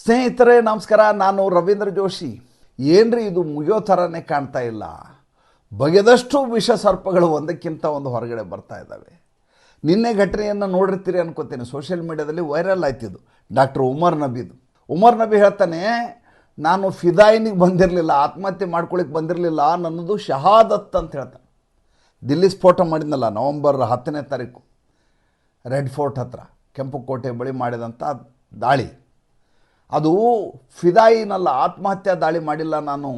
ಸ್ನೇಹಿತರೆ, ನಮಸ್ಕಾರ. ನಾನು ರವೀಂದ್ರ ಜೋಶಿ. ಏನ್ರಿ ಇದು ಮುಗಿಯೋ ಥರನೇ ಕಾಣ್ತಾ ಇಲ್ಲ. ಬಗೆದಷ್ಟು ವಿಷ ಸರ್ಪಗಳು ಒಂದಕ್ಕಿಂತ ಒಂದು ಹೊರಗಡೆ ಬರ್ತಾ ಇದ್ದಾವೆ. ನಿನ್ನೆ ಘಟನೆಯನ್ನು ನೋಡಿರ್ತೀರಿ ಅನ್ಕೋತೀನಿ. ಸೋಷಿಯಲ್ ಮೀಡಿಯಾದಲ್ಲಿ ವೈರಲ್ ಆಯ್ತಿದ್ದು ಡಾಕ್ಟರ್ ಉಮರ್ ನಬಿದು. ಉಮರ್ ನಬಿ ಹೇಳ್ತಾನೆ, ನಾನು ಫಿದಾಯಿನಿಗೆ ಬಂದಿರಲಿಲ್ಲ, ಆತ್ಮಹತ್ಯೆ ಮಾಡ್ಕೊಳಿಕ್ಕೆ ಬಂದಿರಲಿಲ್ಲ ನನ್ನದು ಶಹಾದತ್ ಅಂತ ಹೇಳ್ತಾನೆ. ದಿಲ್ಲಿ ಸ್ಫೋಟ ಮಾಡಿದ್ನಲ್ಲ, ನವಂಬರ್ ಹತ್ತನೇ ತಾರೀಕು. ರೆಡ್ ಫೋರ್ಟ್ ಹತ್ರ, ಕೆಂಪು ಕೋಟೆ ಬಳಿ ಮಾಡಿದಂಥ ದಾಳಿ. ಅದು ಫಿದಾಯಿನಲ್ಲ, ಆತ್ಮಹತ್ಯಾ ದಾಳಿ ಮಾಡಿಲ್ಲ ನಾನು.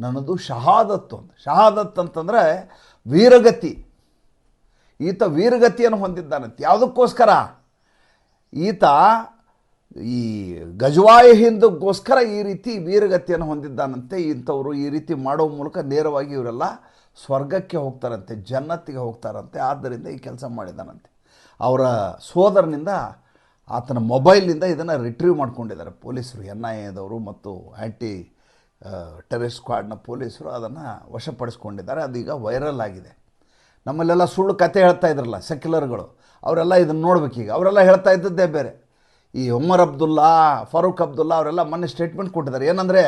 ನನ್ನದು ಶಹಾದತ್ತು ಅಂತ. ಶಹಾದತ್ ಅಂತಂದರೆ ವೀರಗತಿ. ಈತ ವೀರಗತಿಯನ್ನು ಹೊಂದಿದ್ದಾನಂತೆ ಯಾವುದಕ್ಕೋಸ್ಕರ? ಈತ ಈ ಗಜವಾಯ ಹಿಂದಕ್ಕೋಸ್ಕರ ಈ ರೀತಿ ವೀರಗತಿಯನ್ನು ಹೊಂದಿದ್ದಾನಂತೆ. ಇಂಥವರು ಈ ರೀತಿ ಮಾಡೋ ಮೂಲಕ ನೇರವಾಗಿ ಇವರೆಲ್ಲ ಸ್ವರ್ಗಕ್ಕೆ ಹೋಗ್ತಾರಂತೆ, ಜನ್ನತ್ತಿಗೆ ಹೋಗ್ತಾರಂತೆ. ಆದ್ದರಿಂದ ಈ ಕೆಲಸ ಮಾಡಿದ್ದಾನಂತೆ ಅವರ ಸೋದರನಿಂದ ಆತನ ಮೊಬೈಲ್ನಿಂದ ಇದನ್ನು ರಿಟ್ರೀವ್ ಮಾಡ್ಕೊಂಡಿದ್ದಾರೆ. ಪೊಲೀಸರು ಎನ್ ಐ ಎದವರು ಮತ್ತು ಆ್ಯಂಟಿ ಟೆರರ್ ಸ್ಕ್ವಾಡ್ನ ಪೊಲೀಸರು ಅದನ್ನು ವಶಪಡಿಸ್ಕೊಂಡಿದ್ದಾರೆ. ಅದೀಗ ವೈರಲ್ ಆಗಿದೆ. ನಮ್ಮಲ್ಲೆಲ್ಲ ಸುಳ್ಳು ಕತೆ ಹೇಳ್ತಾ ಇದ್ರಲ್ಲ, ಸೆಕ್ಯುಲರ್ಗಳು. ಅವರೆಲ್ಲ ಇದನ್ನು ನೋಡ್ಬೇಕೀಗ. ಅವರೆಲ್ಲ ಹೇಳ್ತಾ ಇದ್ದದ್ದೇ ಬೇರೆ. ಈ ಉಮರ್ ಅಬ್ದುಲ್ಲಾ, ಫಾರೂಕ್ ಅಬ್ದುಲ್ಲಾ ಅವರೆಲ್ಲ ಮೊನ್ನೆ ಸ್ಟೇಟ್ಮೆಂಟ್ ಕೊಟ್ಟಿದ್ದಾರೆ. ಏನಂದರೆ,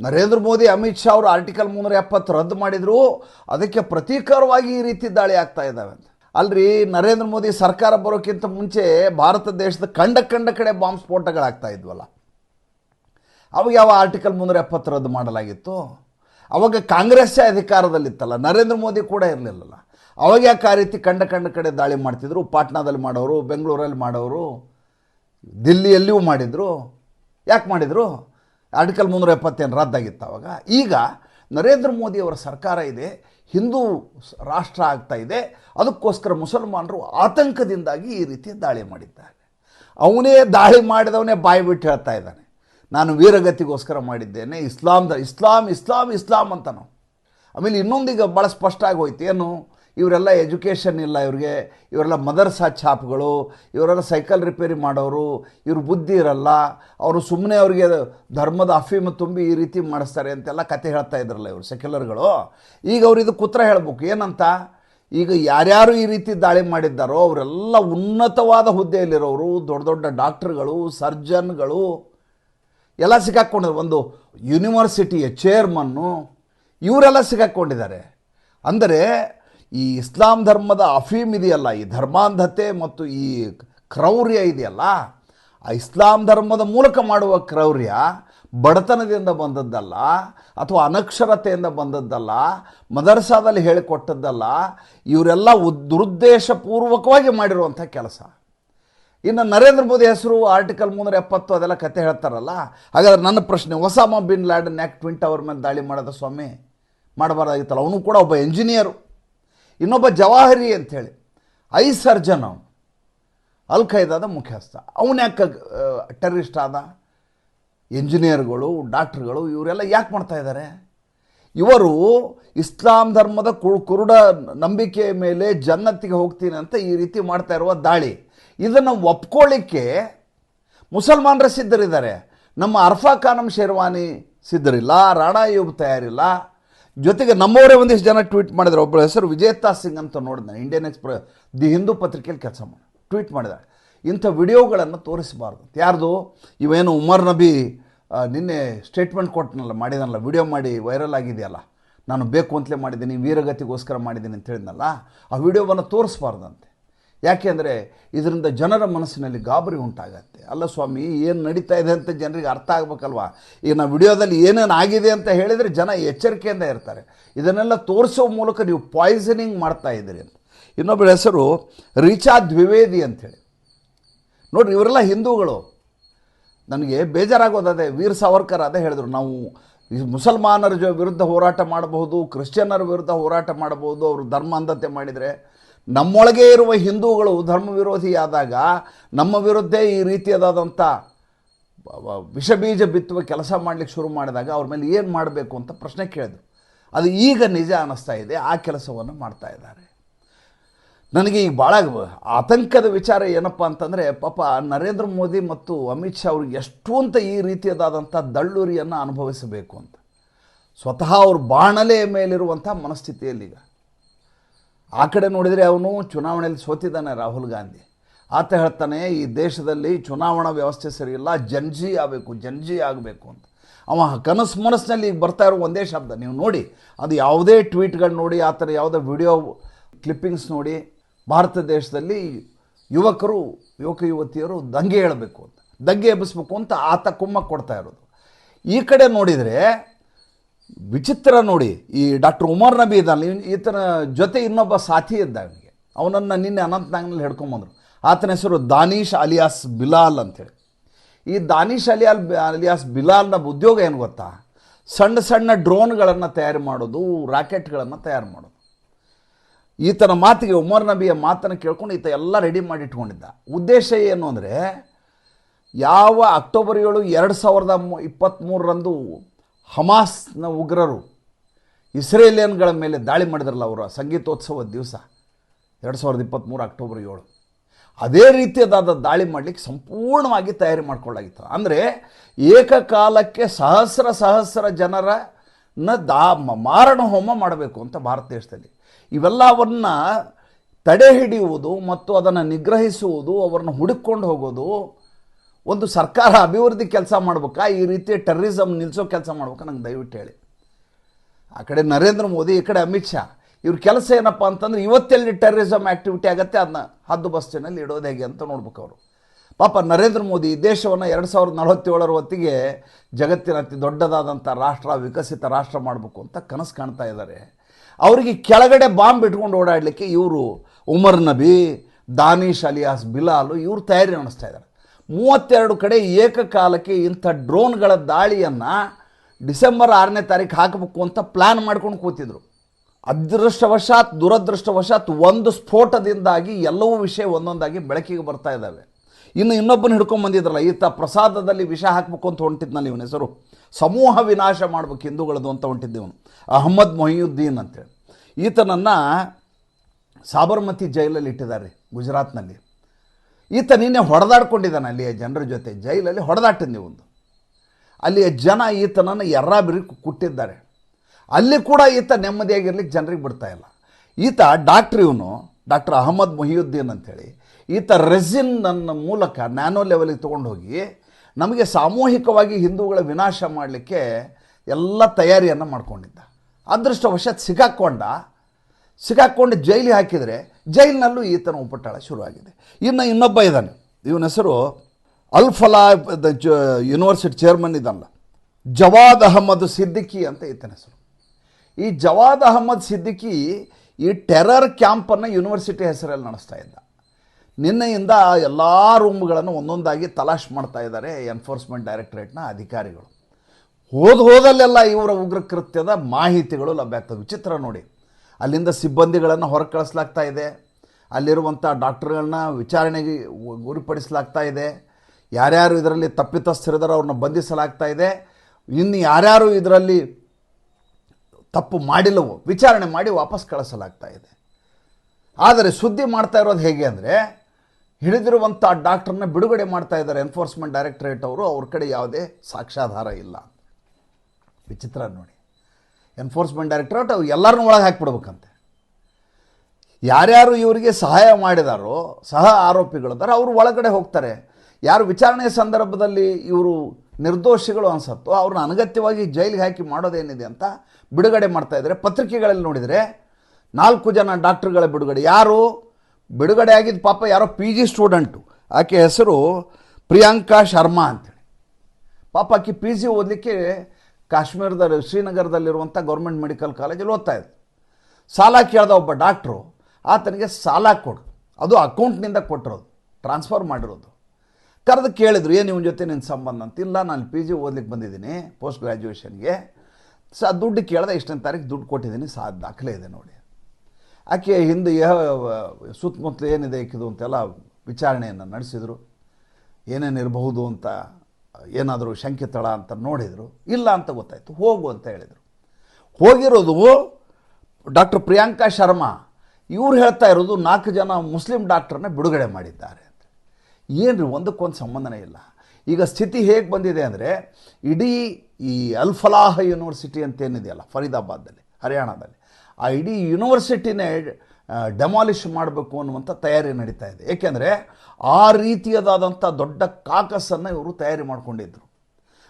ನರೇಂದ್ರ ಮೋದಿ, ಅಮಿತ್ ಶಾ ಅವರು ಆರ್ಟಿಕಲ್ ಮುನ್ನೂರ ಎಪ್ಪತ್ತು ರದ್ದು ಮಾಡಿದರು. ಅದಕ್ಕೆ ಪ್ರತೀಕಾರವಾಗಿ ಈ ರೀತಿ ದಾಳಿ ಆಗ್ತಾ ಇದ್ದಾವೆ ಅಂತ. ಅಲ್ರಿ, ನರೇಂದ್ರ ಮೋದಿ ಸರ್ಕಾರ ಬರೋಕ್ಕಿಂತ ಮುಂಚೆ ಭಾರತ ದೇಶದ ಕಂಡ ಕಂಡ ಕಡೆ ಬಾಂಬ್ ಸ್ಫೋಟಗಳಾಗ್ತಾ ಇದ್ವಲ್ಲ. ಅವಾಗ ಯಾವ ಆರ್ಟಿಕಲ್ ಮುನ್ನೂರ ಎಪ್ಪತ್ತು ರದ್ದು ಮಾಡಲಾಗಿತ್ತು? ಅವಾಗ ಕಾಂಗ್ರೆಸ್ಸೇ ಅಧಿಕಾರದಲ್ಲಿತ್ತಲ್ಲ, ನರೇಂದ್ರ ಮೋದಿ ಕೂಡ ಇರಲಿಲ್ಲಲ್ಲ. ಅವಾಗ ಯಾಕೆ ಆ ರೀತಿ ಕಂಡ ಕಂಡ ಕಡೆ ದಾಳಿ ಮಾಡ್ತಿದ್ರು? ಪಾಟ್ನಾದಲ್ಲಿ ಮಾಡೋರು, ಬೆಂಗಳೂರಲ್ಲಿ ಮಾಡೋರು, ದಿಲ್ಲಿಯಲ್ಲಿಯೂ ಮಾಡಿದರು. ಯಾಕೆ ಮಾಡಿದರು? ಆರ್ಟಿಕಲ್ ಮುನ್ನೂರ ಎಪ್ಪತ್ತೇನು ರದ್ದಾಗಿತ್ತು ಅವಾಗ. ಈಗ ನರೇಂದ್ರ ಮೋದಿಯವರ ಸರ್ಕಾರ ಇದೆ. ಹಿಂದೂ ರಾಷ್ಟ್ರ ಆಗ್ತಾ ಇದೆ. ಅದಕ್ಕೋಸ್ಕರ ಮುಸಲ್ಮಾನರು ಆತಂಕದಿಂದಾಗಿ ಈ ರೀತಿ ದಾಳಿ ಮಾಡಿದ್ದಾರೆ. ಅವನೇ ದಾಳಿ ಮಾಡಿದವನೇ ಬಾಯಿ ಬಿಟ್ಟು ಹೇಳ್ತಾ ಇದ್ದಾನೆ. ನಾನು ವೀರಗತಿಗೋಸ್ಕರ ಮಾಡಿದ್ದೇನೆ. ಇಸ್ಲಾಂದ ಇಸ್ಲಾಂ ಇಸ್ಲಾಂ ಇಸ್ಲಾಂ ಅಂತ ನಾವು. ಆಮೇಲೆ ಇನ್ನೊಂದೀಗ ಭಾಳ ಸ್ಪಷ್ಟ ಆಗೋಯ್ತು ಏನು? ಇವರೆಲ್ಲ ಎಜುಕೇಷನ್ ಇಲ್ಲ ಇವ್ರಿಗೆ. ಇವರೆಲ್ಲ ಮದರ್ಸಾ ಛಾಪ್ಗಳು ಇವರೆಲ್ಲ ಸೈಕಲ್ ರಿಪೇರಿ ಮಾಡೋರು. ಇವ್ರ ಬುದ್ಧಿ ಇರಲ್ಲ. ಅವರು ಸುಮ್ಮನೆ ಅವರಿಗೆ ಧರ್ಮದ ಅಫೀಮು ತುಂಬಿ ಈ ರೀತಿ ಮಾಡಿಸ್ತಾರೆ ಅಂತೆಲ್ಲ ಕತೆ ಹೇಳ್ತಾ ಇದ್ರಲ್ಲ ಇವರು ಸೆಕ್ಯುಲರ್ಗಳು. ಈಗ ಅವ್ರು ಇದು ಕುತ್ರ ಹೇಳ್ಬೇಕು. ಏನಂತ? ಈಗ ಯಾರ್ಯಾರು ಈ ರೀತಿ ದಾಳಿ ಮಾಡಿದ್ದಾರೋ ಅವರೆಲ್ಲ ಉನ್ನತವಾದ ಹುದ್ದೆಯಲ್ಲಿರೋರು, ದೊಡ್ಡ ದೊಡ್ಡ ಡಾಕ್ಟ್ರುಗಳು, ಸರ್ಜನ್ಗಳು. ಎಲ್ಲ ಸಿಕ್ಕಾಕ್ಕೊಂಡಿದ್ರು ಒಂದು ಯೂನಿವರ್ಸಿಟಿಯ ಚೇರ್ಮನ್ನು ಇವರೆಲ್ಲ ಸಿಕ್ಕಾಕ್ಕೊಂಡಿದ್ದಾರೆ ಅಂದರೆ ಈ ಇಸ್ಲಾಂ ಧರ್ಮದ ಅಫೀಮ್ ಇದೆಯಲ್ಲ, ಈ ಧರ್ಮಾಂಧತೆ ಮತ್ತು ಈ ಕ್ರೌರ್ಯ ಇದೆಯಲ್ಲ, ಆ ಇಸ್ಲಾಂ ಧರ್ಮದ ಮೂಲಕ ಮಾಡುವ ಕ್ರೌರ್ಯ ಬಡತನದಿಂದ ಬಂದದ್ದಲ್ಲ ಅಥವಾ ಅನಕ್ಷರತೆಯಿಂದ ಬಂದದ್ದಲ್ಲ, ಮದರ್ಸಾದಲ್ಲಿ ಹೇಳಿಕೊಟ್ಟದ್ದಲ್ಲ, ಇವರೆಲ್ಲ ದುರುದ್ದೇಶಪೂರ್ವಕವಾಗಿ ಮಾಡಿರುವಂಥ ಕೆಲಸ. ಇನ್ನು ನರೇಂದ್ರ ಮೋದಿ ಹೆಸರು ಆರ್ಟಿಕಲ್ ಮುನ್ನೂರ ಎಪ್ಪತ್ತು ಅದೆಲ್ಲ ಕತೆ ಹೇಳ್ತಾರಲ್ಲ, ಹಾಗಾದ್ರೆ ನನ್ನ ಪ್ರಶ್ನೆ ಒಸಾಮಾ ಬಿನ್ ಲ್ಯಾಡನ್ ಯಾಕೆ ಟ್ವಿನ್ ಟವರ್ ಮೇಲೆ ದಾಳಿ ಮಾಡೋದ ಸ್ವಾಮಿ, ಮಾಡಬಾರ್ದಾಗಿತ್ತಲ್ಲ, ಅವನು ಕೂಡ ಒಬ್ಬ ಎಂಜಿನಿಯರು ಇನ್ನೊಬ್ಬ ಜವಾಹರಿ ಅಂಥೇಳಿ. ಐ ಸರ್ಜನ್ ಅವನು. ಅಲ್ ಖೈದಾದ ಮುಖ್ಯಸ್ಥ. ಅವನು ಯಾಕೆ ಟೆರರಿಸ್ಟ್ ಆದ? ಇಂಜಿನಿಯರ್ಗಳು ಡಾಕ್ಟ್ರುಗಳು, ಇವರೆಲ್ಲ ಯಾಕೆ ಮಾಡ್ತಾ ಇದ್ದಾರೆ ಇವರು ಇಸ್ಲಾಂ ಧರ್ಮದ ಕು ಕುರುಡ ನಂಬಿಕೆಯ ಮೇಲೆ ಜನ್ನತ್ತಿಗೆ ಹೋಗ್ತೀನಿ ಅಂತ ಈ ರೀತಿ ಮಾಡ್ತಾ ಇರುವ ದಾಳಿ. ಇದನ್ನು ಒಪ್ಕೊಳ್ಳಿಕ್ಕೆ ಮುಸಲ್ಮಾನರ ಸಿದ್ಧರಿದ್ದಾರೆ. ನಮ್ಮ ಅರ್ಫಾ ಖಾನಂ ಶೇರ್ವಾನಿ ಸಿದ್ಧರಿಲ್ಲ, ರಾಣಾ ಯೂಬ್ ತಯಾರಿಲ್ಲ. ಜೊತೆಗೆ ನಮ್ಮವರೇ ಒಂದಿಷ್ಟು ಜನ ಟ್ವೀಟ್ ಮಾಡಿದ್ರು. ಒಬ್ಬರ ಹೆಸರು ವಿಜೇತಾ ಸಿಂಗ್ ಅಂತ ನೋಡಿದ್ನ ಇಂಡಿಯನ್ ಎಕ್ಸ್ಪ್ರೆಸ್ ದಿ ಹಿಂದೂ ಪತ್ರಿಕೆಯಲ್ಲಿ ಕೆಲಸ ಮಾಡಿ, ಟ್ವೀಟ್ ಮಾಡಿದ ಇಂಥ ವಿಡಿಯೋಗಳನ್ನು ತೋರಿಸಬಾರ್ದು ಯಾರ್ದು? ಇವೇನು ಉಮರ್ ನಬಿ ನಿನ್ನೆ ಸ್ಟೇಟ್ಮೆಂಟ್ ಕೊಟ್ಟನಲ್ಲ ಮಾಡಿದನಲ್ಲ, ವಿಡಿಯೋ ಮಾಡಿ ವೈರಲ್ ಆಗಿದೆಯಲ್ಲ. ನಾನು ಬೇಕು ಅಂತಲೇ ಮಾಡಿದ್ದೀನಿ, ವೀರಗತಿಗೋಸ್ಕರ ಮಾಡಿದ್ದೀನಿ ಅಂತ ಹೇಳಿದ್ನಲ್ಲ, ಆ ವಿಡಿಯೋವನ್ನು ತೋರಿಸ್ಬಾರ್ದಂತೆ ಯಾಕೆ ಅಂದರೆ ಇದರಿಂದ ಜನರ ಮನಸ್ಸಿನಲ್ಲಿ ಗಾಬರಿ ಉಂಟಾಗತ್ತೆ. ಅಲ್ಲ ಸ್ವಾಮಿ, ಏನು ನಡೀತಾ ಇದೆ ಅಂತ ಜನರಿಗೆ ಅರ್ಥ ಆಗಬೇಕಲ್ವಾ? ಈಗ ನಾವು ವಿಡಿಯೋದಲ್ಲಿ ಏನೇನು ಆಗಿದೆ ಅಂತ ಹೇಳಿದರೆ ಜನ ಎಚ್ಚರಿಕೆಯಿಂದ ಇರ್ತಾರೆ. ಇದನ್ನೆಲ್ಲ ತೋರಿಸೋ ಮೂಲಕ ನೀವು ಪಾಯ್ಸನಿಂಗ್ ಮಾಡ್ತಾ ಇದ್ದೀರಿ ಅಂತ. ಇನ್ನೊಬ್ಬರ ಹೆಸರು ರಿಚಾ ದ್ವಿವೇದಿ ಅಂಥೇಳಿ ನೋಡಿರಿ, ಇವರೆಲ್ಲ ಹಿಂದೂಗಳು. ನನಗೆ ಬೇಜಾರಾಗೋದದೇ ವೀರ್ ಸಾವರ್ಕರ್ ಅದೇ ಹೇಳಿದ್ರು. ನಾವು ಮುಸಲ್ಮಾನರ ವಿರುದ್ಧ ಹೋರಾಟ ಮಾಡಬಹುದು, ಕ್ರಿಶ್ಚಿಯನ್ನರ ವಿರುದ್ಧ ಹೋರಾಟ ಮಾಡಬಹುದು, ಅವರು ಧರ್ಮ ಅಂಧತೆ ಮಾಡಿದರೆ ನಮ್ಮೊಳಗೆ ಇರುವ ಹಿಂದೂಗಳು ಧರ್ಮ ವಿರೋಧಿಯಾದಾಗ ನಮ್ಮ ವಿರುದ್ಧ ಈ ರೀತಿಯಾದಂಥ ವಿಷ ಬೀಜ ವಿಷಬೀಜ ಬಿತ್ತುವ ಕೆಲಸ ಮಾಡಲಿಕ್ಕೆ ಶುರು ಮಾಡಿದಾಗ ಅವ್ರ ಮೇಲೆ ಏನು ಮಾಡಬೇಕು ಅಂತ ಪ್ರಶ್ನೆ ಕೇಳಿದ್ರು. ಅದು ಈಗ ನಿಜ ಅನ್ನಿಸ್ತಾ ಇದೆ, ಆ ಕೆಲಸವನ್ನು ಮಾಡ್ತಾ ಇದ್ದಾರೆ. ನನಗೆ ಈಗ ಭಾಳ ಆತಂಕದ ವಿಚಾರ ಏನಪ್ಪ ಅಂತಂದರೆ, ಪಾಪ ನರೇಂದ್ರ ಮೋದಿ ಮತ್ತು ಅಮಿತ್ ಶಾ ಅವ್ರಿಗೆ ಎಷ್ಟು ಅಂತ ಈ ರೀತಿಯದಾದಂಥ ದಳ್ಳುರಿಯನ್ನು ಅನುಭವಿಸಬೇಕು ಅಂತ. ಸ್ವತಃ ಅವ್ರ ಬಾಣಲೆಯ ಮೇಲಿರುವಂಥ ಮನಸ್ಥಿತಿಯಲ್ಲೀಗ. ಆ ಕಡೆ ನೋಡಿದರೆ ಅವನು ಚುನಾವಣೆಯಲ್ಲಿ ಸೋತಿದ್ದಾನೆ ರಾಹುಲ್ ಗಾಂಧಿ. ಆತ ಹೇಳ್ತಾನೆ, ಈ ದೇಶದಲ್ಲಿ ಚುನಾವಣಾ ವ್ಯವಸ್ಥೆ ಸರಿಯಿಲ್ಲ ಜನ್ಜಿ ಆಗಬೇಕು ಜನ್ಜಿ ಆಗಬೇಕು ಅಂತ. ಅವ ಕನಸು ಮನಸ್ಸಿನಲ್ಲಿ ಈಗ ಬರ್ತಾ ಇರೋ ಒಂದೇ ಶಬ್ದ. ನೀವು ನೋಡಿ, ಅದು ಯಾವುದೇ ಟ್ವೀಟ್ಗಳು ನೋಡಿ, ಆ ಥರ ಯಾವುದೇ ವಿಡಿಯೋ ಕ್ಲಿಪ್ಪಿಂಗ್ಸ್ ನೋಡಿ, ಭಾರತ ದೇಶದಲ್ಲಿ ಯುವಕರು, ಯುವಕ ಯುವತಿಯರು ದಂಗೆ ಹೇಳಬೇಕು ಅಂತ, ದಂಗೆ ಎಬ್ಬಿಸ್ಬೇಕು ಅಂತ ಆತ ಕುಮ್ಮ ಕೊಡ್ತಾ ಇರೋದು. ಈ ಕಡೆ ನೋಡಿದರೆ ವಿಚಿತ್ರ ನೋಡಿ. ಈ ಡಾಕ್ಟರ್ ಉಮರ್ ನಬಿ ಇದ್ದಾನೆ. ಈತನ ಜೊತೆ ಇನ್ನೊಬ್ಬ ಸಾಥಿ ಇದ್ದ ಅವನಿಗೆ. ಅವನನ್ನು ನಿನ್ನೆ ಅನಂತನಾಗ್ನಲ್ಲಿ ಹಿಡ್ಕೊಂಬಂದರು. ಆತನ ಹೆಸರು ದಾನೀಶ್ ಅಲಿಯಾಸ್ ಬಿಲಾಲ್ ಅಂಥೇಳಿ ಈ ದಾನಿಶ್ ಅಲಿಯಾಲ್ ಅಲಿಯಾಸ್ ಬಿಲಾಲ್ನ ಉದ್ಯೋಗ ಏನು ಗೊತ್ತಾ? ಸಣ್ಣ ಸಣ್ಣ ಡ್ರೋನ್ಗಳನ್ನು ತಯಾರು ಮಾಡೋದು, ರಾಕೆಟ್ಗಳನ್ನು ತಯಾರು ಮಾಡೋದು. ಈತನ ಮಾತಿಗೆ ಉಮರ್ ನಬಿಯ ಮಾತನ್ನು ಕೇಳ್ಕೊಂಡು ಈತ ಎಲ್ಲ ರೆಡಿ ಮಾಡಿ ಇಟ್ಕೊಂಡಿದ್ದ. ಉದ್ದೇಶ ಏನು ಅಂದರೆ, ಯಾವ ಅಕ್ಟೋಬರ್ ಏಳು ಎರಡು ಸಾವಿರದ ಇಪ್ಪತ್ತ್ಮೂರರಂದು ಹಮಾಸ್ನ ಉಗ್ರರು ಇಸ್ರೇಲಿಯನ್ಗಳ ಮೇಲೆ ದಾಳಿ ಮಾಡಿದ್ರಲ್ಲ ಅವರು ಸಂಗೀತೋತ್ಸವದ ದಿವಸ? ಎರಡು ಸಾವಿರದ ಇಪ್ಪತ್ತ್ಮೂರು ಅಕ್ಟೋಬರ್ ಏಳು. ಅದೇ ರೀತಿಯದಾದ ದಾಳಿ ಮಾಡಲಿಕ್ಕೆ ಸಂಪೂರ್ಣವಾಗಿ ತಯಾರಿ ಮಾಡ್ಕೊಳ್ಳಾಗಿತ್ತು. ಅಂದರೆ ಏಕಕಾಲಕ್ಕೆ ಸಹಸ್ರ ಸಹಸ್ರ ಜನರನ್ನ ದಾ ಮಾರಣ ಹೋಮ ಮಾಡಬೇಕು ಅಂತ ಭಾರತ ದೇಶದಲ್ಲಿ. ಇವೆಲ್ಲವನ್ನು ತಡೆ ಹಿಡಿಯುವುದು ಮತ್ತು ಅದನ್ನು ನಿಗ್ರಹಿಸುವುದು, ಅವರನ್ನು ಹುಡುಕೊಂಡು ಹೋಗೋದು ಒಂದು ಸರ್ಕಾರ ಅಭಿವೃದ್ಧಿ ಕೆಲಸ ಮಾಡ್ಬೇಕಾ? ಈ ರೀತಿ ಟೆರ್ರಿಸಮ್ ನಿಲ್ಲಿಸೋ ಕೆಲಸ ಮಾಡ್ಬೇಕಾ? ನಂಗೆ ದಯವಿಟ್ಟು ಹೇಳಿ. ಆ ಕಡೆ ನರೇಂದ್ರ ಮೋದಿ, ಈ ಕಡೆ ಅಮಿತ್ ಶಾ, ಇವ್ರ ಕೆಲಸ ಏನಪ್ಪ ಅಂತಂದ್ರೆ ಇವತ್ತೆಲ್ಲಿ ಟೆರ್ರಿಸಮ್ ಆ್ಯಕ್ಟಿವಿಟಿ ಆಗುತ್ತೆ ಅದನ್ನ ಹದ್ದು ಬಸ್ತಿನಲ್ಲಿ ಇಡೋದು ಹೇಗೆ ಅಂತ ನೋಡ್ಬೇಕು ಅವರು. ಪಾಪ ನರೇಂದ್ರ ಮೋದಿ ದೇಶವನ್ನು ಎರಡು ಸಾವಿರದ ನಲವತ್ತೇಳರ ಹೊತ್ತಿಗೆ ಜಗತ್ತಿನ ಅತಿ ದೊಡ್ಡದಾದಂಥ ರಾಷ್ಟ್ರ, ವಿಕಸಿತ ರಾಷ್ಟ್ರ ಮಾಡಬೇಕು ಅಂತ ಕನಸು ಕಾಣ್ತಾ ಇದ್ದಾರೆ. ಅವರಿಗೆ ಕೆಳಗಡೆ ಬಾಂಬ್ ಇಟ್ಕೊಂಡು ಓಡಾಡಲಿಕ್ಕೆ ಇವರು ಉಮರ್ ನಬಿ, ದಾನಿಶ್ ಅಲಿಯಾಸ್ ಬಿಲಾಲು ಇವರು ತಯಾರಿ ನಡೆಸ್ತಾ ಇದ್ದಾರೆ. ಮೂವತ್ತೆರಡು ಕಡೆ ಏಕಕಾಲಕ್ಕೆ ಇಂಥ ಡ್ರೋನ್ಗಳ ದಾಳಿಯನ್ನು ಡಿಸೆಂಬರ್ ಆರನೇ ತಾರೀಕು ಹಾಕಬೇಕು ಅಂತ ಪ್ಲ್ಯಾನ್ ಮಾಡ್ಕೊಂಡು ಕೂತಿದ್ರು. ಅದೃಷ್ಟವಶಾತ್, ದುರದೃಷ್ಟವಶಾತ್ ಒಂದು ಸ್ಫೋಟದಿಂದಾಗಿ ಎಲ್ಲವೂ ವಿಷಯ ಒಂದೊಂದಾಗಿ ಬೆಳಕಿಗೆ ಬರ್ತಾ ಇದ್ದಾವೆ. ಇನ್ನು ಇನ್ನೊಬ್ಬನ ಹಿಡ್ಕೊಂಡು ಬಂದಿದ್ರಲ್ಲ, ಈತ ಪ್ರಸಾದದಲ್ಲಿ ವಿಷ ಹಾಕಬೇಕು ಅಂತ ಹೊಂಟಿದ್ನಲ್ಲ ಇವನ ಹೆಸರು. ಸಮೂಹ ವಿನಾಶ ಮಾಡ್ಬೇಕು ಹಿಂದೂಗಳದು ಅಂತ ಹೊಂಟಿದ್ದೆವನು. ಅಹಮ್ಮದ್ ಮೊಹಿಯುದ್ದೀನ್ ಅಂತೇಳಿ. ಈತನನ್ನು ಸಾಬರ್ಮತಿ ಜೈಲಲ್ಲಿ ಇಟ್ಟಿದ್ದಾರೆ ಗುಜರಾತ್ನಲ್ಲಿ. ಈತ ನಿನ್ನೆ ಹೊಡೆದಾಡ್ಕೊಂಡಿದ್ದಾನೆ ಅಲ್ಲಿಯ ಜನರ ಜೊತೆ, ಜೈಲಲ್ಲಿ ಹೊಡೆದಾಟಿದ್ದೆ ಒಂದು. ಅಲ್ಲಿಯ ಜನ ಈತನನ್ನು ಎರ್ರಾಬಿರಿ ಕುಟ್ಟಿದ್ದಾರೆ. ಅಲ್ಲಿ ಕೂಡ ಈತ ನೆಮ್ಮದಿಯಾಗಿರ್ಲಿಕ್ಕೆ ಜನರಿಗೆ ಬಿಡ್ತಾ ಇಲ್ಲ. ಈತ ಡಾಕ್ಟ್ರ್ ಇವನು, ಡಾಕ್ಟರ್ ಅಹಮದ್ ಮೊಹಿಯುದ್ದೀನ್ ಅಂತೇಳಿ ಈತ ರೆಸಿನ್ ನನ್ನ ಮೂಲಕ ನ್ಯಾನೋ ಲೆವೆಲಿಗೆ ತೊಗೊಂಡು ಹೋಗಿ ನಮಗೆ ಸಾಮೂಹಿಕವಾಗಿ ಹಿಂದೂಗಳ ವಿನಾಶ ಮಾಡಲಿಕ್ಕೆ ಎಲ್ಲ ತಯಾರಿಯನ್ನು ಮಾಡ್ಕೊಂಡಿದ್ದ. ಅದೃಷ್ಟವಶಾತ್ ಸಿಕ್ಕಾಕ್ಕೊಂಡ ಸಿಕ್ಕಾಕ್ಕೊಂಡು ಜೈಲಿಗೆ ಹಾಕಿದರೆ ಜೈಲಿನಲ್ಲೂ ಈತನ ಉಪಟಳ ಶುರುವಾಗಿದೆ. ಇನ್ನು ಇನ್ನೊಬ್ಬ ಇದ್ದಾನೆ ಇವನ ಹೆಸರು ಅಲ್ಫಲಾ ದ ಯೂನಿವರ್ಸಿಟಿ ಚೇರ್ಮನ್ ಇದ್ದಾನಲ್ಲ ಜವಾದ್ ಅಹಮದ್ ಸಿದ್ದಿಕಿ ಅಂತ ಈತನ ಹೆಸರು. ಈ ಜವಾದ್ ಅಹಮದ್ ಸಿದ್ದಿಕಿ ಈ ಟೆರರ್ ಕ್ಯಾಂಪನ್ನು ಯೂನಿವರ್ಸಿಟಿ ಹೆಸರಲ್ಲಿ ನಡೆಸ್ತಾ ಇದ್ದ. ನಿನ್ನೆಯಿಂದ ಎಲ್ಲ ರೂಮ್ಗಳನ್ನು ಒಂದೊಂದಾಗಿ ತಲಾಶ್ ಮಾಡ್ತಾ ಇದ್ದಾರೆ ಎನ್ಫೋರ್ಸ್ಮೆಂಟ್ ಡೈರೆಕ್ಟರೇಟ್ನ ಅಧಿಕಾರಿಗಳು. ಹೋದ ಹೋದಲ್ಲೆಲ್ಲ ಇವರ ಉಗ್ರ ಕೃತ್ಯದ ಮಾಹಿತಿಗಳು ಲಭ್ಯ ಆಗ್ತವೆ ವಿಚಿತ್ರ ನೋಡಿ. ಅಲ್ಲಿಂದ ಸಿಬ್ಬಂದಿಗಳನ್ನು ಹೊರ ಕಳಿಸ್ಲಾಗ್ತಾ ಇದೆ. ಅಲ್ಲಿರುವಂಥ ಡಾಕ್ಟರ್ಗಳನ್ನ ವಿಚಾರಣೆಗೆ ಗುರಿಪಡಿಸಲಾಗ್ತಾ ಇದೆ. ಯಾರ್ಯಾರು ಇದರಲ್ಲಿ ತಪ್ಪಿತಸ್ಥರಿದಾರೋ ಅವ್ರನ್ನ ಬಂಧಿಸಲಾಗ್ತಾ ಇದೆ. ಇನ್ನು ಯಾರ್ಯಾರು ಇದರಲ್ಲಿ ತಪ್ಪು ಮಾಡಿಲ್ಲವೋ ವಿಚಾರಣೆ ಮಾಡಿ ವಾಪಸ್ ಕಳಿಸಲಾಗ್ತಾ ಇದೆ. ಆದರೆ ಸುದ್ದಿ ಮಾಡ್ತಾ ಇರೋದು ಹೇಗೆ ಅಂದರೆ ಹಿಡಿದಿರುವಂಥ ಡಾಕ್ಟರ್ನ ಬಿಡುಗಡೆ ಮಾಡ್ತಾ ಇದ್ದಾರೆ ಎನ್ಫೋರ್ಸ್ಮೆಂಟ್ ಡೈರೆಕ್ಟರೇಟ್ ಅವರು, ಅವ್ರ ಕಡೆ ಯಾವುದೇ ಸಾಕ್ಷ್ಯಾಧಾರ ಇಲ್ಲ. ವಿಚಿತ್ರ ನೋಡಿ. ಎನ್ಫೋರ್ಸ್ಮೆಂಟ್ ಡೈರೆಕ್ಟರೇಟ್ ಅವ್ರು ಎಲ್ಲರನ್ನೂ ಒಳಗೆ ಹಾಕಿಬಿಡ್ಬೇಕಂತೆ. ಯಾರ್ಯಾರು ಇವರಿಗೆ ಸಹಾಯ ಮಾಡಿದಾರೋ, ಸಹ ಆರೋಪಿಗಳಿದ್ದಾರೆ ಅವರು ಒಳಗಡೆ ಹೋಗ್ತಾರೆ. ಯಾರು ವಿಚಾರಣೆ ಸಂದರ್ಭದಲ್ಲಿ ಇವರು ನಿರ್ದೋಷಿಗಳು ಅನ್ಸತ್ತೋ ಅವ್ರನ್ನ ಅನಗತ್ಯವಾಗಿ ಜೈಲಿಗೆ ಹಾಕಿ ಮಾಡೋದೇನಿದೆ ಅಂತ ಬಿಡುಗಡೆ ಮಾಡ್ತಾ ಇದ್ದಾರೆ ಪತ್ರಿಕೆಗಳಲ್ಲಿ ನೋಡಿದರೆ ನಾಲ್ಕು ಜನ ಡಾಕ್ಟ್ರುಗಳ ಬಿಡುಗಡೆ. ಯಾರು? ಬಿಡುಗಡೆ ಆಗಿದ್ದ ಪಾಪ ಯಾರೋ ಪಿ ಜಿ ಸ್ಟೂಡೆಂಟು ಆಕೆ ಹೆಸರು ಪ್ರಿಯಾಂಕಾ ಶರ್ಮಾ ಅಂತೇಳಿ. ಪಾಪ ಆಕೆ ಪಿ ಜಿ ಓದಲಿಕ್ಕೆ ಕಾಶ್ಮೀರದ ಶ್ರೀನಗರದಲ್ಲಿರುವಂಥ ಗೌರ್ಮೆಂಟ್ ಮೆಡಿಕಲ್ ಕಾಲೇಜಲ್ಲಿ ಓದ್ತಾ ಇದ್ದ. ಸಾಲ ಕೇಳ್ದ ಒಬ್ಬ ಡಾಕ್ಟ್ರು, ಆತನಿಗೆ ಸಾಲ ಕೊಡು. ಅದು ಅಕೌಂಟ್ನಿಂದ ಕೊಟ್ಟಿರೋದು, ಟ್ರಾನ್ಸ್ಫರ್ ಮಾಡಿರೋದು. ಕರೆದು ಕೇಳಿದ್ರು, ಏನು ನಿಮ್ಮ ಜೊತೆ ನಿನ್ನ ಸಂಬಂಧ ಅಂತ ಇಲ್ಲ ನಾನು ಪಿ ಜಿ ಓದ್ಲಿಕ್ಕೆ ಬಂದಿದ್ದೀನಿ ಪೋಸ್ಟ್ ಗ್ರ್ಯಾಜುಯೇಷನ್ಗೆ ಸ ದುಡ್ಡು ಕೇಳ್ದೆ ಇಷ್ಟನೇ ತಾರೀಕು ದುಡ್ಡು ಕೊಟ್ಟಿದ್ದೀನಿ, ಸಾ ದಾಖಲೆ ಇದೆ ನೋಡಿ. ಆಕೆ ಹಿಂದೆ ಸುತ್ತಮುತ್ತಲು ಏನಿದೆ ಇಕ್ಕಿದು ಅಂತೆಲ್ಲ ವಿಚಾರಣೆಯನ್ನು ನಡೆಸಿದರು. ಏನೇನಿರಬಹುದು ಅಂತ ಏನಾದರೂ ಶಂಕಿತಳ ಅಂತ ನೋಡಿದರು, ಇಲ್ಲ ಅಂತ ಗೊತ್ತಾಯಿತು, ಹೋಗು ಅಂತ ಹೇಳಿದರು. ಹೋಗಿರೋದು ಡಾಕ್ಟರ್ ಪ್ರಿಯಾಂಕಾ ಶರ್ಮಾ. ಇವ್ರು ಹೇಳ್ತಾ ಇರೋದು ನಾಲ್ಕು ಜನ ಮುಸ್ಲಿಂ ಡಾಕ್ಟ್ರನ್ನ ಬಿಡುಗಡೆ ಮಾಡಿದ್ದಾರೆ ಅಂತ. ಏನ್ರಿ, ಒಂದಕ್ಕೊಂದು ಸಂಬಂಧನೇ ಇಲ್ಲ. ಈಗ ಸ್ಥಿತಿ ಹೇಗೆ ಬಂದಿದೆ ಅಂದರೆ, ಇಡೀ ಈ ಅಲ್ಫಲಾಹ ಯೂನಿವರ್ಸಿಟಿ ಅಂತ ಏನಿದೆಯಲ್ಲ ಫರೀದಾಬಾದಲ್ಲಿ ಹರಿಯಾಣದಲ್ಲಿ, ಆ ಇಡೀ ಯೂನಿವರ್ಸಿಟಿನೇ ಡೆಮಾಲಿಷ್ ಮಾಡಬೇಕು ಅನ್ನುವಂಥ ತಯಾರಿ ನಡೀತಾ ಇದೆ. ಏಕೆಂದರೆ ಆ ರೀತಿಯದಾದಂಥ ದೊಡ್ಡ ಕಾಕಸನ್ನು ಇವರು ತಯಾರಿ ಮಾಡಿಕೊಂಡಿದ್ದರು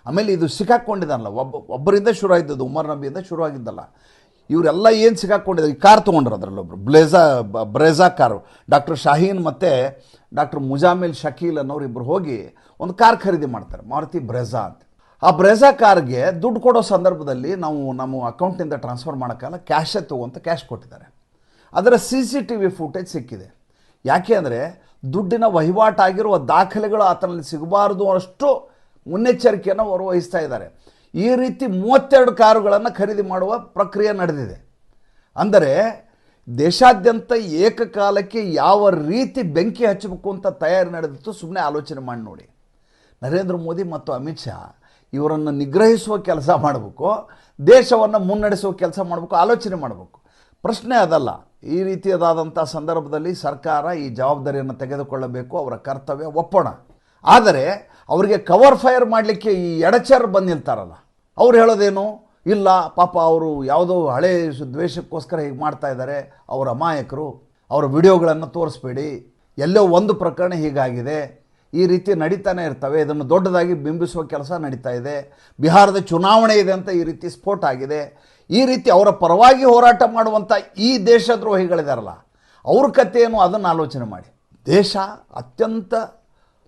ಆಮೇಲೆ ಇದು ಸಿಕ್ಕಾಕ್ಕೊಂಡಿದ್ದಾನಲ್ಲ ಒಬ್ಬ, ಒಬ್ಬರಿಂದ ಶುರು ಆಗಿದ್ದದು ಉಮರ್ ನಬಿಯಿಂದ ಶುರು ಆಗಿದ್ದಲ್ಲ. ಇವರೆಲ್ಲ ಏನು ಸಿಕ್ಕಾಕ್ಕೊಂಡಿದ್ದಾರೆ ಈ ಕಾರ್ ತೊಗೊಂಡ್ರು ಒಬ್ಬರು ಬ್ಲೇಜಾ, ಬ್ರೆಜಾ ಕಾರು. ಡಾಕ್ಟರ್ ಶಾಹೀನ್ ಮತ್ತು ಡಾಕ್ಟರ್ ಮುಜಾಮಿಲ್ ಶಕೀಲ್ ಅನ್ನೋರು ಇಬ್ಬರು ಹೋಗಿ ಒಂದು ಕಾರ್ ಖರೀದಿ ಮಾಡ್ತಾರೆ, ಮಾರುತಿ ಬ್ರೆಜಾ ಅಂತ. ಆ ಬ್ರೆಜಾ ಕಾರ್ಗೆ ದುಡ್ಡು ಕೊಡೋ ಸಂದರ್ಭದಲ್ಲಿ ನಾವು ನಮ್ಮ ಅಕೌಂಟಿಂದ ಟ್ರಾನ್ಸ್ಫರ್ ಮಾಡೋಕ್ಕಲ್ಲ ಕ್ಯಾಶೇ ತೊಗೊಂತ ಕ್ಯಾಶ್ ಕೊಟ್ಟಿದ್ದಾರೆ. ಅದರ C C T V footage ಸಿಕ್ಕಿದೆ. ಯಾಕೆ ಅಂದರೆ ದುಡ್ಡಿನ ವಹಿವಾಟಾಗಿರುವ ದಾಖಲೆಗಳು ಆತನಲ್ಲಿ ಸಿಗಬಾರದು ಅಷ್ಟು ಮುನ್ನೆಚ್ಚರಿಕೆಯನ್ನು ಅವರು ವಹಿಸ್ತಾ ಇದ್ದಾರೆ. ಈ ರೀತಿ ಮೂವತ್ತೆರಡು ಕಾರುಗಳನ್ನು ಖರೀದಿ ಮಾಡುವ ಪ್ರಕ್ರಿಯೆ ನಡೆದಿದೆ. ಅಂದರೆ ದೇಶಾದ್ಯಂತ ಏಕಕಾಲಕ್ಕೆ ಯಾವ ರೀತಿ ಬೆಂಕಿ ಹಚ್ಚಬೇಕು ಅಂತ ತಯಾರಿ ನಡೆದಿತ್ತು ಸುಮ್ಮನೆ ಆಲೋಚನೆ ಮಾಡಿ ನೋಡಿ. ನರೇಂದ್ರ ಮೋದಿ ಮತ್ತು ಅಮಿತ್ ಶಾ ಇವರನ್ನು ನಿಗ್ರಹಿಸುವ ಕೆಲಸ ಮಾಡಬೇಕು, ದೇಶವನ್ನು ಮುನ್ನಡೆಸುವ ಕೆಲಸ ಮಾಡಬೇಕು, ಆಲೋಚನೆ ಮಾಡಬೇಕು. ಪ್ರಶ್ನೆ ಅದಲ್ಲ. ಈ ರೀತಿಯದಾದಂಥ ಸಂದರ್ಭದಲ್ಲಿ ಸರ್ಕಾರ ಈ ಜವಾಬ್ದಾರಿಯನ್ನು ತೆಗೆದುಕೊಳ್ಳಬೇಕು, ಅವರ ಕರ್ತವ್ಯ ಒಪ್ಪೋಣ. ಆದರೆ ಅವರಿಗೆ ಕವರ್ ಫೈರ್ ಮಾಡಲಿಕ್ಕೆ ಈ ಎಡಚರ್ ಬಂದು ನಿಲ್ತಾರಲ್ಲ ಅವ್ರು ಹೇಳೋದೇನು? ಇಲ್ಲ, ಪಾಪ ಅವರು ಯಾವುದೋ ಹಳೆ ದ್ವೇಷಕ್ಕೋಸ್ಕರ ಹೀಗೆ ಮಾಡ್ತಾ ಇದ್ದಾರೆ, ಅವರ ಅಮಾಯಕರು, ಅವರ ವಿಡಿಯೋಗಳನ್ನು ತೋರಿಸ್ಬೇಡಿ, ಎಲ್ಲೋ ಒಂದು ಪ್ರಕರಣ ಹೀಗಾಗಿದೆ, ಈ ರೀತಿ ನಡೀತಾನೆ ಇರ್ತವೆ, ಇದನ್ನು ದೊಡ್ಡದಾಗಿ ಬಿಂಬಿಸುವ ಕೆಲಸ ನಡೀತಾ ಇದೆ, ಬಿಹಾರದ ಚುನಾವಣೆ ಇದೆ ಅಂತ ಈ ರೀತಿ ಸ್ಫೋಟ ಆಗಿದೆ ಈ ರೀತಿ ಅವರ ಪರವಾಗಿ ಹೋರಾಟ ಮಾಡುವಂಥ ಈ ದೇಶದ್ರೋಹಿಗಳಿದಾರಲ್ಲ, ಅವ್ರ ಕಥೆಯನ್ನು ಅದನ್ನು ಆಲೋಚನೆ ಮಾಡಿ. ದೇಶ ಅತ್ಯಂತ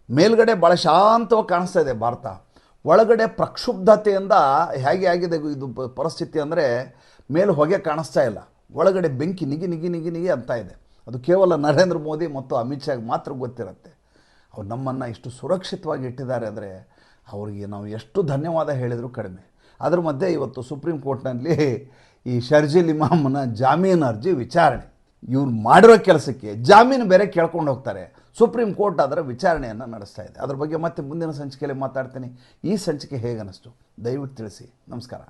ಮೇಲ್ಗಡೆ ಭಾಳ ಶಾಂತವಾಗಿ ಕಾಣಿಸ್ತಾ ಇದೆ ಭಾರತ. ಒಳಗಡೆ ಪ್ರಕ್ಷುಬ್ಧತೆಯಿಂದ ಹೇಗೆ ಆಗಿದೆ ಇದು ಪರಿಸ್ಥಿತಿ ಅಂದರೆ ಮೇಲೆ ಹೊಗೆ ಕಾಣಿಸ್ತಾ ಇಲ್ಲ. ಒಳಗಡೆ ಬೆಂಕಿ ನಿಗಿ ನಿಗಿ ನಿಗಿ ನಿಗಿ ಅಂತ ಇದೆ. ಅದು ಕೇವಲ ನರೇಂದ್ರ ಮೋದಿ ಮತ್ತು ಅಮಿತ್ ಶಾಗೆ ಮಾತ್ರ ಗೊತ್ತಿರುತ್ತೆ. ಅವ್ರು ನಮ್ಮನ್ನು ಇಷ್ಟು ಸುರಕ್ಷಿತವಾಗಿ ಇಟ್ಟಿದ್ದಾರೆ ಅಂದರೆ ಅವರಿಗೆ ನಾವು ಎಷ್ಟು ಧನ್ಯವಾದ ಹೇಳಿದರೂ ಕಡಿಮೆ. ಅದ್ರ ಮಧ್ಯೆ ಇವತ್ತು ಸುಪ್ರೀಂ ಕೋರ್ಟ್ನಲ್ಲಿ ಈ ಶರ್ಜಿಲ್ ಇಮಾಮನ ಜಾಮೀನು ಅರ್ಜಿ ವಿಚಾರಣೆ. ಇವ್ರು ಮಾಡಿರೋ ಕೆಲಸಕ್ಕೆ ಜಾಮೀನು ಬೇರೆ ಕೇಳ್ಕೊಂಡು ಹೋಗ್ತಾರೆ. ಸುಪ್ರೀಂ ಕೋರ್ಟ್ ಅದರ ವಿಚಾರಣೆಯನ್ನು ನಡೆಸ್ತಾ ಇದೆ. ಅದ್ರ ಬಗ್ಗೆ ಮತ್ತೆ ಮುಂದಿನ ಸಂಚಿಕೆಯಲ್ಲಿ ಮಾತಾಡ್ತೀನಿ. ಈ ಸಂಚಿಕೆ ಹೇಗನ್ನಿಸ್ತು? ದಯವಿಟ್ಟು ತಿಳಿಸಿ. ನಮಸ್ಕಾರ.